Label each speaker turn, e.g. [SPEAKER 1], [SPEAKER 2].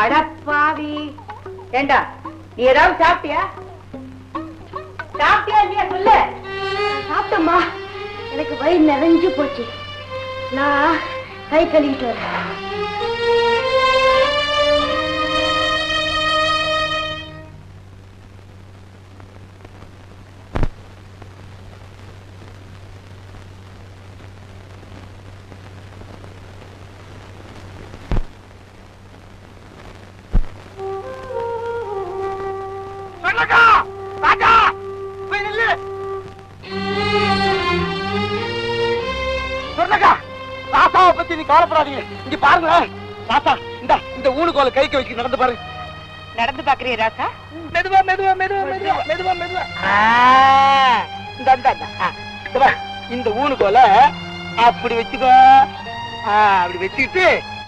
[SPEAKER 1] அடப்பாவி. ஏண்டா நீ ஏதாவது சாப்பிட்டியா? சாப்பிட்டியா இல்லையா சொல்லு.
[SPEAKER 2] சாப்பிட்டம்மா. எனக்கு வயிறு நிறைஞ்சு போச்சு. நான் கை கழுவிட்டு வரேன்.
[SPEAKER 3] சொர்ணக்கா ராஜா போய் நில்லு. சொர்ணக்கா ராசாவை பத்தி நீ கவலைப்படாதீங்க. இங்க பாருங்களேன். ராசா இந்த இந்த ஊனுகோல கைக்கு வச்சு நடந்து பாருங்க
[SPEAKER 1] நடந்து பாக்குறிய ராசா?
[SPEAKER 3] மெதுவா மெதுவா மெதுவா மெதுவா மெதுவா மெதுவா. இந்த பாரு, ஊனுகோல அப்படி வச்சுக்கோ. அப்படி வச்சுக்கிட்டு